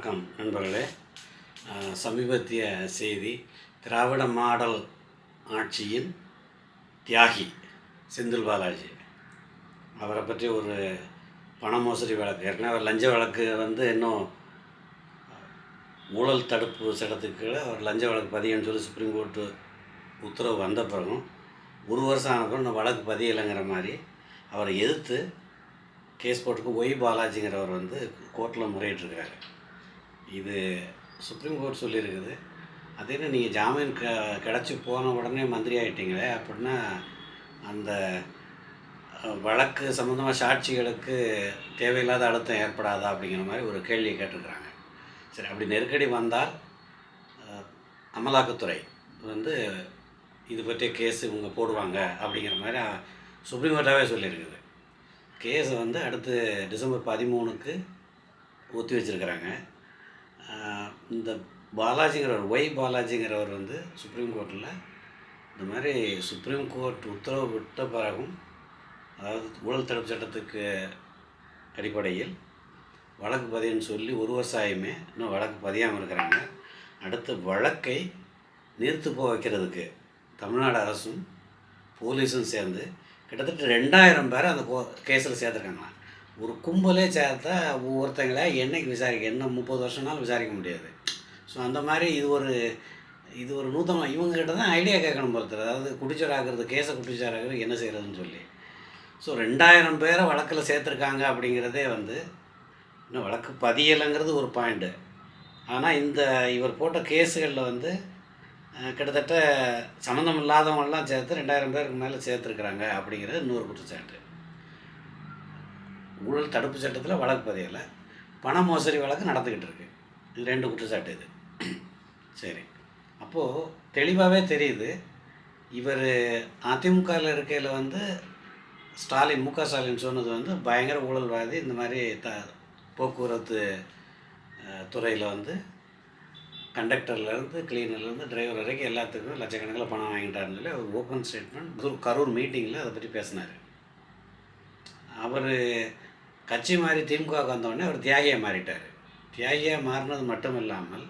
வணக்கம் நண்பர்களே. சமீபத்திய செய்தி திராவிட மாடல் ஆட்சியின் தியாகி செந்தில் பாலாஜி. அவரை பற்றி ஒரு பண மோசடி வழக்கு ஏற்கனவே அவர் லஞ்ச வழக்கு வந்து இன்னும் ஊழல் தடுப்பு சட்டத்துக்கு அவர் லஞ்ச வழக்கு பதியன்னு சொல்லி சுப்ரீம் கோர்ட்டு உத்தரவு வந்த பிறகும் ஒரு வருஷம் ஆன பிறகு இன்னும் வழக்கு பதியலைங்கிற மாதிரி அவரை எதிர்த்து கேஸ் போட்டுக்கு ஒய் பாலாஜிங்கிறவர் வந்து கோர்ட்டில் முறையிட்டிருக்காரு. இது சுப்ரீம் கோர்ட் சொல்லியிருக்குது. அதே நீங்கள் ஜாமீன் க கிடச்சி போன உடனே மந்திரி ஆகிட்டீங்களே அப்படின்னா அந்த வழக்கு சம்மந்தமாக சாட்சிகளுக்கு தேவையில்லாத அழுத்தம் ஏற்படாதா அப்படிங்கிற மாதிரி ஒரு கேள்வியை கேட்டிருக்கிறாங்க. சரி அப்படி நெருக்கடி வந்தால் அமலாக்கத்துறை வந்து இது பற்றிய கேஸ் இவங்க போடுவாங்க அப்படிங்கிற மாதிரி சுப்ரீம் கோர்ட்டாகவே சொல்லியிருக்குது. கேஸ் வந்து அடுத்து டிசம்பர் பதிமூணுக்கு ஒத்தி வச்சுருக்கிறாங்க. இந்த பாலாஜிங்கிறவர் ஒய் பாலாஜிங்கிறவர் வந்து சுப்ரீம் கோர்ட்டில் இந்த மாதிரி சுப்ரீம் கோர்ட் உத்தரவு விட்ட பிறகும் அதாவது ஊழல் தடுப்பு சட்டத்துக்கு அடிப்படையில் வழக்கு பதியன்னு சொல்லி ஒரு வருஷம் ஆயுமே இன்னும் வழக்கு பதியாமல் இருக்கிறாங்க. அடுத்த வழக்கை நிறுத்து போக வைக்கிறதுக்கு தமிழ்நாடு அரசும் போலீஸும் சேர்ந்து கிட்டத்தட்ட ரெண்டாயிரம் பேரை அந்த கோ கேஸில் சேர்த்துருக்காங்களாம். ஒரு கும்பலே சேர்த்தா ஒவ்வொருத்தங்களை என்னைக்கு விசாரிக்க என்ன முப்பது வருஷம்னாலும் விசாரிக்க முடியாது. ஸோ அந்த மாதிரி இது ஒரு இது ஒரு நூத்தனம் இவங்ககிட்ட தான் ஐடியா கேட்கணும் பொறுத்தர் அதாவது குடிச்சோராகிறது கேஸை குடிச்சோராகிறது என்ன செய்கிறதுன்னு சொல்லி. ஸோ ரெண்டாயிரம் பேரை வழக்கில் சேர்த்துருக்காங்க அப்படிங்கிறதே வந்து இன்னும் வழக்கு பதியலைங்கிறது ஒரு பாயிண்ட்டு ஆனால் இந்த இவர் போட்ட கேஸுகளில் வந்து கிட்டத்தட்ட சம்மந்தம் இல்லாதவங்கெல்லாம் சேர்த்து ரெண்டாயிரம் பேருக்கு மேலே சேர்த்துருக்குறாங்க அப்படிங்கிறது இன்னொரு குற்றச்சாட்டு. ஊழல் தடுப்பு சட்டத்தில் வழக்கு பதியலை. பண மோசடி வழக்கு நடந்துக்கிட்டு இருக்கு. இது ரெண்டு குற்றச்சாட்டு இது. சரி. அப்போது தெளிவாகவே தெரியுது. இவர் அதிமுகவில் இருக்கையில் வந்து ஸ்டாலின் மு க ஸ்டாலின் சொன்னது வந்து பயங்கர ஊழல்வாதி இந்த மாதிரி த போக்குவரத்து துறையில் வந்து கண்டக்டர்லேருந்து கிளீனர்லேருந்து டிரைவர் வரைக்கும் எல்லாத்துக்கும் லட்சக்கணக்கில் பணம் வாங்கிட்டாருன்னு சொல்லி அவர் ஓப்பன் ஸ்டேட்மெண்ட். கரூர் மீட்டிங்கில் அதை பற்றி பேசினார். அவர் கட்சி மாறி திமுகவுக்கு வந்தோடனே அவர் தியாகியாக மாறிட்டார். தியாகியாக மாறினது மட்டும் இல்லாமல்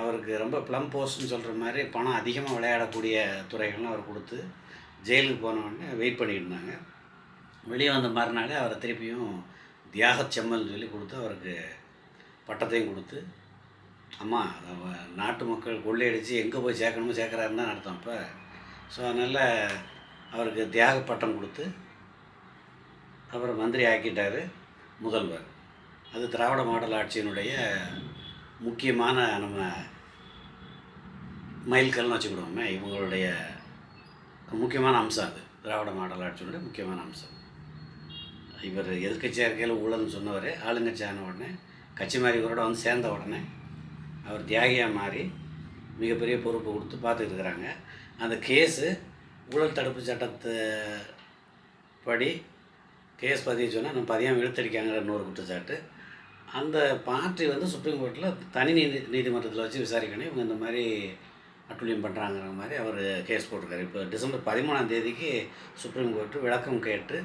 அவருக்கு ரொம்ப ப்ளம் போஸ்ட்னு சொல்கிற மாதிரி பணம் அதிகமாக விளையாடக்கூடிய துறைகள்லாம் அவர் கொடுத்து ஜெயிலுக்கு போனவுடனே வெயிட் பண்ணிட்டு இருந்தாங்க. வெளியே வந்த மறுநாளே அவரை திருப்பியும் தியாக செம்மல்னு சொல்லி கொடுத்து அவருக்கு பட்டத்தையும் கொடுத்து அம்மா நாட்டு மக்கள் கொள்ளையடித்து எங்கே போய் சேர்க்கணுமோ சேர்க்குறாருன்னு தான் நடத்தோம் இப்போ ஸோ அதனால் அவருக்கு தியாக பட்டம் கொடுத்து அவரை மந்திரி ஆக்கிட்டார் முதல்வர். அது திராவிட மாடல் ஆட்சியினுடைய முக்கியமான நம்ம மைல்கல்னு வச்சுக்கிடுவோமே இவங்களுடைய முக்கியமான அம்சம் அது. திராவிட மாடல் ஆட்சியினுடைய முக்கியமான அம்சம். இவர் எதிர்கட்சியாக இருக்கையில் ஊழல்னு சொன்னவர் ஆளுங்கட்சி ஆன உடனே கட்சி மாறி இவரோட வந்து சேர்ந்த உடனே அவர் தியாகியாக மாறி மிகப்பெரிய பொறுப்பு கொடுத்து பார்த்துக்கிட்டு இருக்கிறாங்க அந்த கேஸு ஊழல் தடுப்பு சட்டத்தை படி கேஸ் பதிவு சொன்னால் நம்ம பதியாமல் இழுத்தடிக்காங்கிற இன்னொரு குற்றச்சாட்டு. அந்த பார்ட்டி வந்து சுப்ரீம் கோர்ட்டில் தனி நீதி நீதிமன்றத்தில் வச்சு விசாரிக்கணும். இவங்க இந்த மாதிரி அட்டுழியம் பண்ணுறாங்கிற மாதிரி அவர் கேஸ் போட்டிருக்காரு. இப்போ டிசம்பர் பதிமூணாம் தேதிக்கு சுப்ரீம் கோர்ட்டு விளக்கம் கேட்டு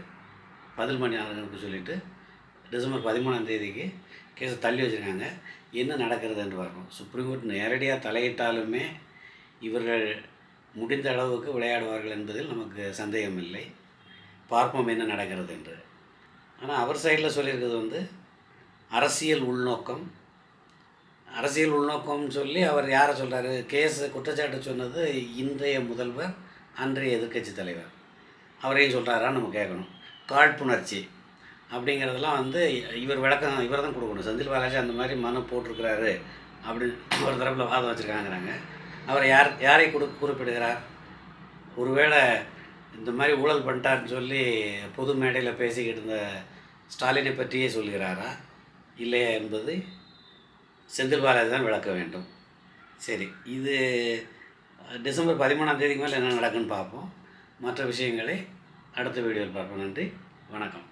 பதில் மணி நேரங்களுக்கு சொல்லிவிட்டு டிசம்பர் பதிமூணாம் தேதிக்கு கேஸை தள்ளி வச்சுருக்காங்க. என்ன நடக்கிறது என்று பார்க்கணும் சுப்ரீம் கோர்ட் நேரடியாக தலையிட்டாலுமே இவர்கள் முடிந்த அளவுக்கு விளையாடுவார்கள் என்பதில் நமக்கு சந்தேகம் இல்லை பார்ப்போம் என்ன நடக்கிறது என்று. ஆனால் அவர் சைடில் சொல்லியிருக்கிறது வந்து அரசியல் உள்நோக்கம். அரசியல் உள்நோக்கம்னு சொல்லி அவர் யாரை சொல்கிறாரு கேஸ் குற்றச்சாட்டு சொன்னது இன்றைய முதல்வர் அன்றைய எதிர்க்கட்சி தலைவர். அவரையும் சொல்கிறாரான்னு நம்ம கேட்கணும். காழ்ப்புணர்ச்சி அப்படிங்கிறதெல்லாம் வந்து இவர் விளக்கம் இவர் தான் கொடுக்கணும். செந்தில் பாலாஜி அந்த மாதிரி மனு போட்டிருக்கிறாரு அப்படின்னு ஒரு தரப்பில் வாதம் வச்சுருக்காங்கிறாங்க. அவர் யார் யாரை கொடு குறிப்பிடுகிறார்? ஒருவேளை இந்த மாதிரி ஊழல் பண்ணிட்டாருன்னு சொல்லி பொது மேடையில் பேசிக்கிட்டு இருந்த ஸ்டாலினை பற்றியே சொல்கிறாரா? இல்லையா என்பது செந்தில் பாலாஜி தான் விளக்க வேண்டும். சரி இது டிசம்பர் பதிமூணாம் தேதிக்கு மேலே என்ன நடக்குன்னு பார்ப்போம். மற்ற விஷயங்களை அடுத்த வீடியோவில் பார்ப்போம். நன்றி வணக்கம்.